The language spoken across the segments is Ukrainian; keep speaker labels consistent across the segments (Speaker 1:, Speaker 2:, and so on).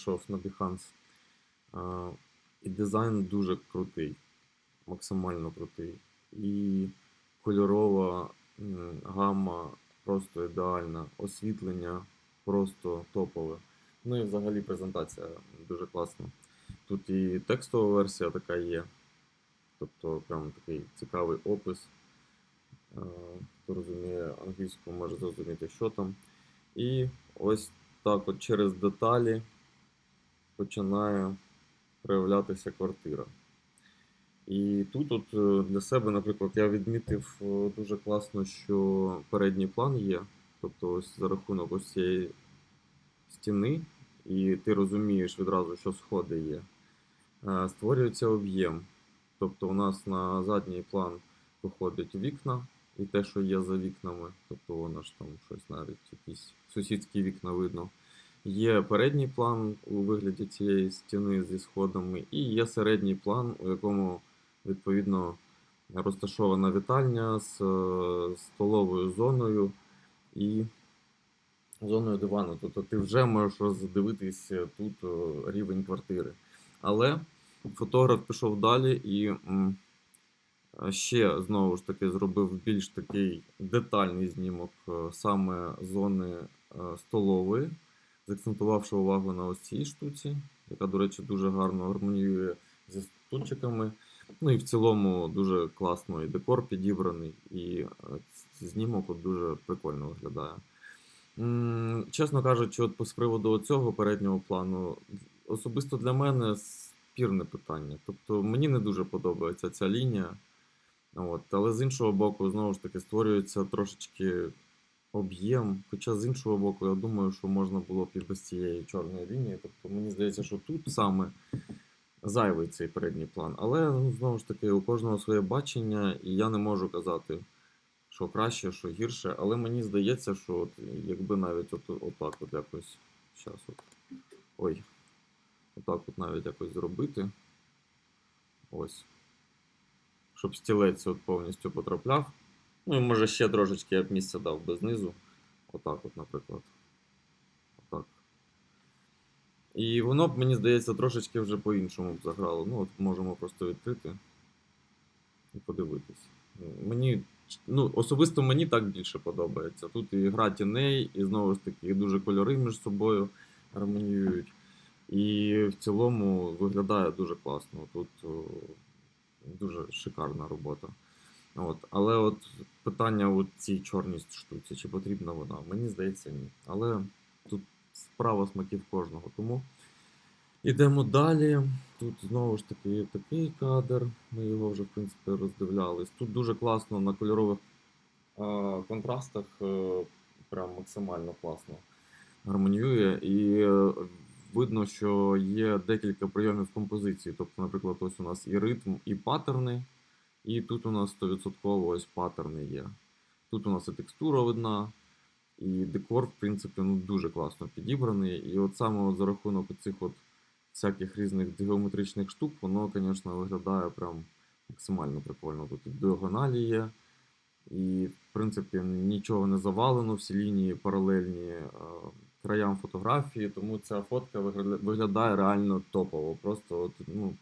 Speaker 1: Пішов на Behance. І дизайн дуже крутий, максимально крутий. І кольорова гамма просто ідеальна, освітлення просто топове. Ну і взагалі презентація дуже класна. Тут і текстова версія така є. Тобто прям такий цікавий опис. Хто розуміє англійську, може зрозуміти, що там. І ось так от через деталі починає проявлятися квартира. І тут от е, для себе, наприклад, я відмітив е, дуже класно, що передній план є. Тобто ось за рахунок ось цієї стіни, і ти розумієш відразу, що сходи є. Е, Створюється об'єм. Тобто у нас на задній план виходять вікна і те, що є за вікнами, тобто воно ж там щось навіть якісь сусідські вікна видно. Є передній план у вигляді цієї стіни зі сходами, і є середній план, у якому відповідно розташована вітальня з е, столовою зоною і зоною дивану. Тобто ти вже можеш роздивитись тут е, рівень квартири. Але фотограф пішов далі і е, ще знову ж таки зробив більш такий детальний знімок е, саме зони е, столової, заакцентувавши увагу на ось цій штуці, яка, до речі, дуже гарно гармоніює зі стульчиками. Ну і в цілому дуже класно і декор підібраний, і е, знімок дуже прикольно виглядає. Чесно кажучи, от з приводу цього переднього плану, особисто для мене спірне питання. Тобто мені не дуже подобається ця лінія. От, але з іншого боку, знову ж таки, створюється трошечки об'єм. Хоча з іншого боку, я думаю, що можна було б і без цієї чорної лінії. Тобто мені здається, що тут саме зайвий цей передній план. Але ну, знову ж таки, у кожного своє бачення, і я не можу казати, що краще, що гірше. Але мені здається, що от, якби навіть от, отак от якось. Щас от. Ой. Отак от навіть якось зробити. Ось. Щоб стілець от повністю потрапляв. Ну і може ще трошечки я б місця дав би знизу. Отак, от, наприклад. Отак. І воно б, мені здається, трошечки вже по-іншому б заграло. Ну, от можемо просто відкрити і подивитись. Мені, ну, особисто мені так більше подобається. Тут і гра тіней, і знову ж таки, дуже кольори між собою гармоніюють. І в цілому виглядає дуже класно. Тут о, дуже шикарна робота. От. Але от питання у цій чорній штуці, чи потрібна вона? Мені здається, ні. Але тут справа смаків кожного. Тому йдемо далі. Тут знову ж таки такий кадр. Ми його вже, в принципі, роздивлялись. Тут дуже класно на кольорових е, контрастах, е, прям максимально класно гармоніює. І е, видно, що є декілька прийомів композиції. Тобто, наприклад, ось у нас і ритм, і паттерни. І тут у нас 100% ось паттерни є. Тут у нас і текстура видна, і декор, в принципі, ну, дуже класно підібраний. І от саме от за рахунок цих от всяких різних геометричних штук, воно, звісно, виглядає прям максимально прикольно. Тут і діагоналі є, і, в принципі, нічого не завалено, всі лінії паралельні е, краям фотографії, тому ця фотка виглядає реально топово. Просто от, ну,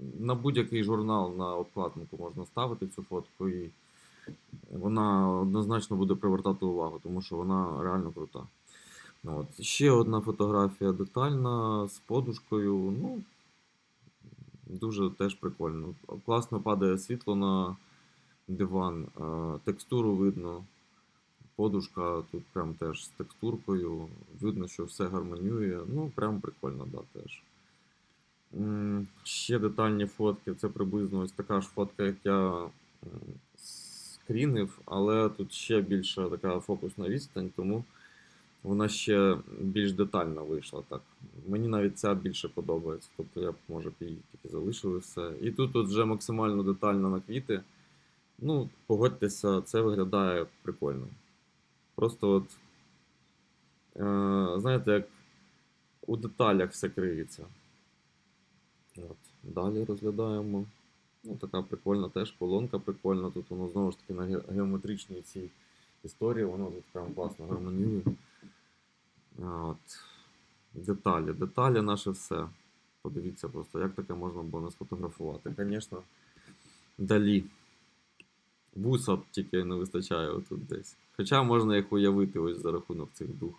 Speaker 1: на будь-який журнал на обкладинку можна ставити цю фотку, і вона однозначно буде привертати увагу, тому що вона реально крута. От. Ще одна фотографія детальна з подушкою. Ну, дуже теж прикольно. Класно падає світло на диван, текстуру видно. Подушка тут прям теж з текстуркою. Видно, що все гармонює. Ну, прям прикольно, да, теж. Ще детальні фотки. Це приблизно ось така ж фотка, як я скрінив, але тут ще більша така фокусна відстань, тому вона ще більш детальна вийшла. Так. Мені навіть ця більше подобається. Тобто я б, може, її тільки залишив і все. І тут от вже максимально детально на квіти. Ну, погодьтеся, це виглядає прикольно. Просто от, е, знаєте, як у деталях все криється. От. Далі розглядаємо. Ну, така прикольна теж колонка прикольна. Тут воно знову ж таки на геометричній цій історії, воно тут прям класно гармоніює. От. Деталі. Деталі наше все. Подивіться просто, як таке можна було не сфотографувати. Звісно, далі. Вуса тільки не вистачає отут десь. Хоча можна їх уявити ось за рахунок цих дуг.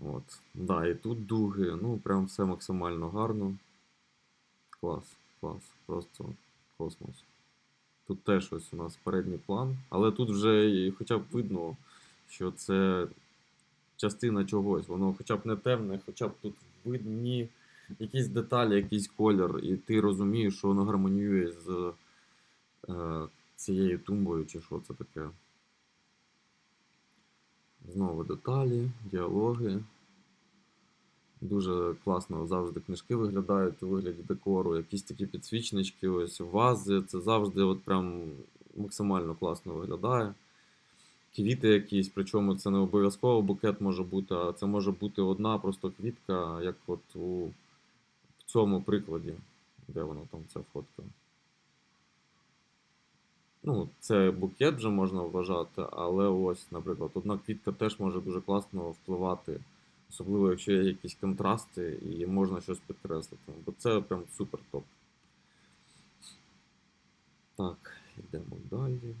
Speaker 1: От. Да, і тут дуги, ну прям все максимально гарно. Клас, клас, просто космос. Тут теж ось у нас передній план, але тут вже хоча б видно, що це частина чогось. Воно хоча б не темне, хоча б тут видні якісь деталі, якийсь колір, і ти розумієш, що воно гармоніює з е, цією тумбою, чи що це таке. Знову деталі, діалоги. Дуже класно завжди книжки виглядають у вигляді декору, якісь такі підсвічнички, ось вази. Це завжди от прям максимально класно виглядає. Квіти якісь, причому це не обов'язково букет може бути, а це може бути одна просто квітка, як от у в цьому прикладі, де воно там ця фотка. Ну, це букет вже можна вважати, але ось, наприклад, одна квітка теж може дуже класно впливати, особливо якщо є якісь контрасти і можна щось підкреслити. Бо це прям супер топ. Так, йдемо далі.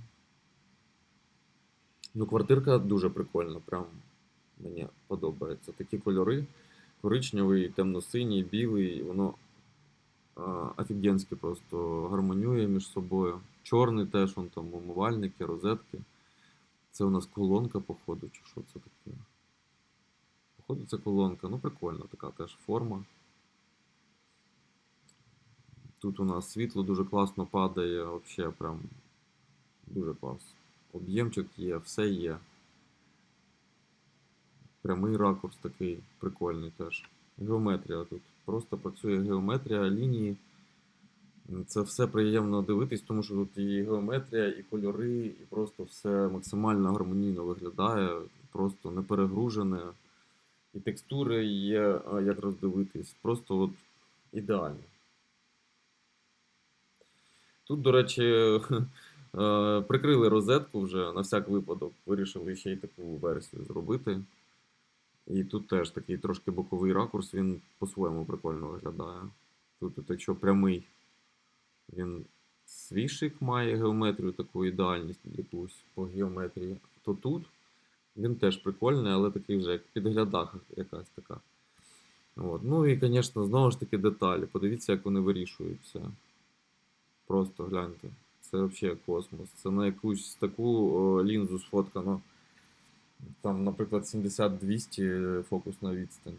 Speaker 1: Ну, квартирка дуже прикольна, прям мені подобається. Такі кольори: коричневий, темно-синій, білий, воно а, офігенськи просто гармонює між собою. Чорний теж, вон там умивальники, розетки. Це у нас колонка, походу, чи що це таке? Це колонка. Ну, прикольна така теж форма. Тут у нас світло дуже класно падає, взагалі прям дуже клас. Об'ємчик є, все є. Прямий ракурс такий прикольний теж. Геометрія тут. Просто працює геометрія, лінії. Це все приємно дивитись, тому що тут і геометрія, і кольори, і просто все максимально гармонійно виглядає, просто не перегружене. І текстури є, як роздивитись. Просто от ідеально. Тут, до речі, е, прикрили розетку вже на всяк випадок. Вирішили ще й таку версію зробити. І тут теж такий трошки боковий ракурс, він по-своєму прикольно виглядає. Тут, от, якщо прямий, він свій шик має геометрію, таку ідеальність якусь по геометрії, то тут він теж прикольний, але такий вже як підглядах якась така. От. Ну і, звісно, знову ж таки деталі. Подивіться, як вони вирішуються. Просто гляньте. Це взагалі космос. Це на якусь таку о, лінзу сфоткано. Там, наприклад, 70-200 фокусна відстань.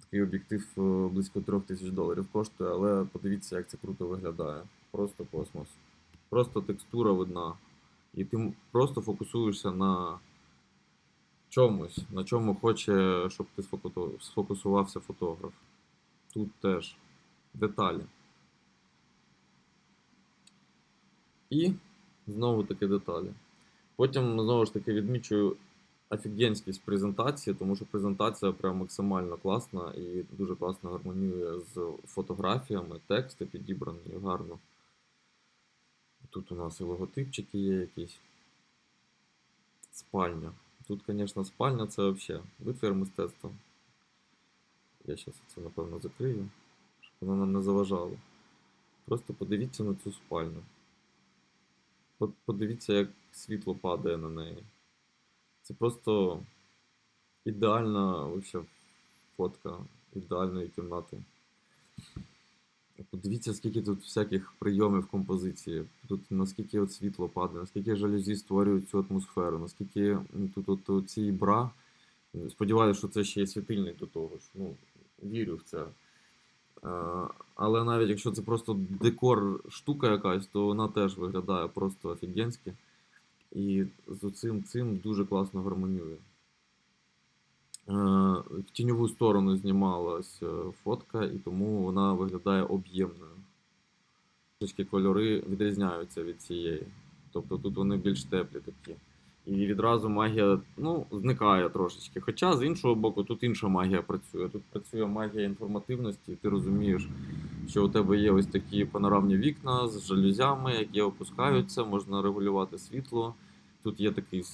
Speaker 1: Такий об'єктив близько 3000 доларів коштує, але подивіться, як це круто виглядає. Просто космос. Просто текстура видна. І ти просто фокусуєшся на чомусь, на чому хоче, щоб ти сфокусувався фотограф. Тут теж деталі. І знову таки деталі. Потім знову ж таки відмічую офігенськість презентації, тому що презентація прям максимально класна і дуже класно гармонює з фотографіями, тексти підібрані гарно. Тут у нас і логотипчики є якісь. Спальня. Тут, звісно, спальня це взагалі витвір мистецтва. Я зараз це напевно закрию, щоб воно нам не заважало. Просто подивіться на цю спальню. Подивіться, як світло падає на неї. Це просто ідеальна вообще, фотка ідеальної кімнати. Подивіться, скільки тут всяких прийомів композиції. Тут наскільки от світло падає, наскільки жалюзі створюють цю атмосферу, наскільки тут от, ці бра. Сподіваюся, що це ще є світильник до того ж. Ну, вірю в це. Е, Але навіть якщо це просто декор штука якась, то вона теж виглядає просто офігенськи. І з цим цим дуже класно гармонює. Е, В тіньову сторону знімалась е, фотка, і тому вона виглядає об'ємною. Трішки кольори відрізняються від цієї. Тобто тут вони більш теплі такі. І відразу магія ну, зникає трошечки. Хоча з іншого боку, тут інша магія працює. Тут працює магія інформативності, і ти розумієш, що у тебе є ось такі панорамні вікна з жалюзями, які опускаються, можна регулювати світло. Тут є такий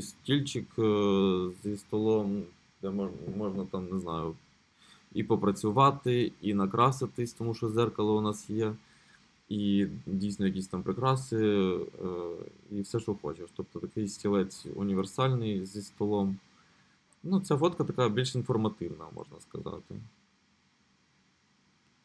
Speaker 1: стільчик е, зі столом, де мож- можна там, не знаю, і попрацювати, і накраситись, тому що зеркало у нас є, і дійсно якісь там прикраси, е, і все, що хочеш. Тобто такий стілець універсальний зі столом. Ну, ця фотка така більш інформативна, можна сказати.